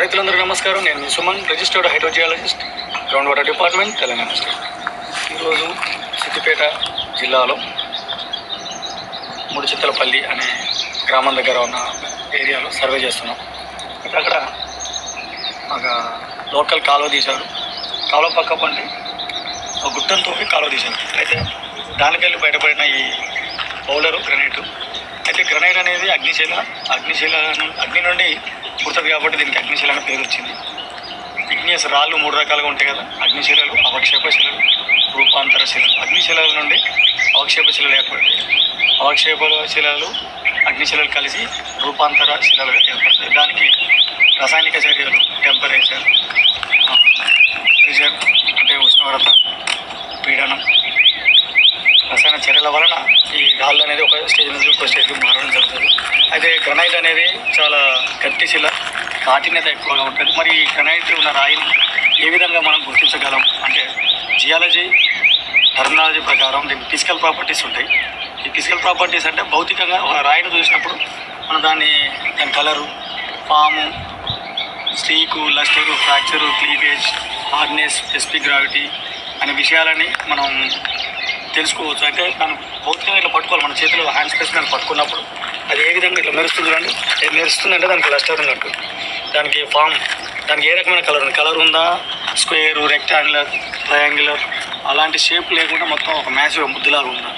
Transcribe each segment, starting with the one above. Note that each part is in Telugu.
రైతులందరూ నమస్కారం. నేను Suman registered hydrogeologist ground water department Telangana state. ఈరోజు సిద్దిపేట జిల్లాలో ముడిచిత్తలపల్లి అనే గ్రామం దగ్గర ఉన్న ఏరియాలో సర్వే చేస్తున్నాం. అయితే అక్కడ ఒక లోకల్ కాలువ తీశారు. కాలువ పక్క పండి ఒక గుట్టను తోపి కాలువ తీశారు. అయితే దానికెళ్ళి బయటపడిన ఈ బౌలరు గ్రనైట్. అయితే గ్రనైట్ అనేది అగ్నిశీల అగ్నిశీల అగ్ని నుండి పుడుతుంది కాబట్టి దీనికి అగ్నిశీల అనే పేరు వచ్చింది. ఇగ్నియస్ రాళ్ళు మూడు రకాలుగా ఉంటాయి కదా. అగ్నిశీలలు అవక్షేప శిలలు రూపాంతర శిలలు. అగ్నిశిలల నుండి అవక్షేప శిలలు ఏర్పడతాయి. అవక్షేప శిలలు అగ్నిశిలలు కలిసి రూపాంతర శిలలు ఏర్పడతాయి. దానికి రసాయనిక చర్యలు టెంపరేచర్ ప్రెషర్ అంటే ఉష్ణోగ్రత పీడనం. రసాయన చర్యల వలన ఈ రాళ్ళు అనేది ఒక స్టేజ్ నుంచి ఇంకో స్టేజ్కి మారడం అయితే గ్రనైట్ అనేది చాలా గట్టి శిల. కాఠిన్యత ఎక్కువగా ఉంటుంది. మరి ఈ గ్రనైట్ ఉన్న రాయిని ఏ విధంగా మనం గుర్తించగలం? అంటే జియాలజీ టెర్మినాలజీ ప్రకారం దీనికి ఫిజికల్ ప్రాపర్టీస్ ఉంటాయి. ఈ ఫిజికల్ ప్రాపర్టీస్ అంటే భౌతికంగా ఒక రాయిని చూసినప్పుడు మనం దాన్ని దాని colour form streak lustre fracture cleavage hardness specific gravity అనే విషయాలని మనం తెలుసుకోవచ్చు. అయితే మనం భౌతికంగా ఇట్లా పట్టుకోవాలి. మన చేతిలో హ్యాండ్ స్పేస్ దాన్ని పట్టుకున్నప్పుడు అది ఏ విధంగా ఇట్లా మెరుస్తుంది చూడండి. అది మెరుస్తుంది అంటే దానికి లస్టర్ ఉన్నట్టు దానికి ఫామ్ దానికి ఏ రకమైన కలర్ ఉంది? కలర్ ఉందా? స్క్వేర్ రెక్టాంగులర్ ట్రయాంగులర్ అలాంటి షేప్ లేకుండా మొత్తం ఒక మ్యాసివ్ ముద్దులాగా ఉందా?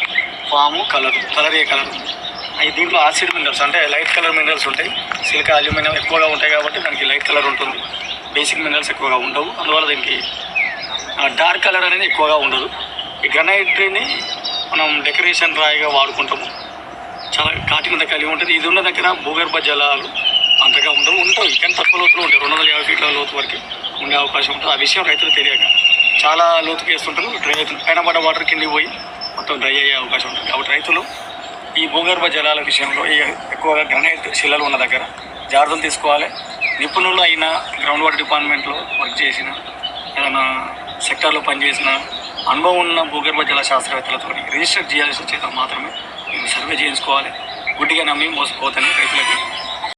ఫాము కలర్ కలర్ ఏ కలర్ ఉంది? అవి దీంట్లో ఆసిడ్ మినరల్స్ అంటే లైట్ కలర్ మినరల్స్ ఉంటాయి. సిలికా అల్యూమినియం ఎక్కువగా ఉంటాయి కాబట్టి దానికి లైట్ కలర్ ఉంటుంది. బేసిక్ మినరల్స్ ఎక్కువగా ఉండవు. అందువల్ల దీనికి డార్క్ కలర్ అనేది ఎక్కువగా ఉండదు. ఈ గ్రనైట్ని మనం డెకరేషన్ రాయిగా వాడుకుంటాము. చాలా కాఠినత కలిగి ఉంటుంది. ఇది ఉన్న దగ్గర భూగర్భ జలాలు అంతగా ఉండవు. ఉంటాయి. కానీ తక్కువ లోతులు ఉంటాయి. రెండు వందల యాభై ఫీట్ల లోతు వరకు ఉండే అవకాశం ఉంటుంది. ఆ విషయం రైతులు తెలియక చాలా లోతుకి వేస్తుంటారు. డ్రై అవుతుంది. పైన పడ్డ వాటర్ కింద పోయి మొత్తం డ్రై అయ్యే అవకాశం ఉంటుంది. కాబట్టి రైతులు ఈ భూగర్భ జలాల విషయంలో ఈ ఎక్కువగా గ్రనైట్ శిలలు ఉన్న దగ్గర జాగ్రత్తలు తీసుకోవాలి. నిపుణులు అయిన గ్రౌండ్ వాటర్ డిపార్ట్మెంట్లో వర్క్ చేసిన ఏదైనా సెక్టార్లో పనిచేసిన అనుభవం ఉన్న భూగర్భ జల శాస్త్రవేత్తలతో రిజిస్టర్ చేయాల్సి చేత మాత్రమే మేము సర్వే చేయించుకోవాలి. గుడ్డిగా నమ్మి మోసపోతాను రైతులకి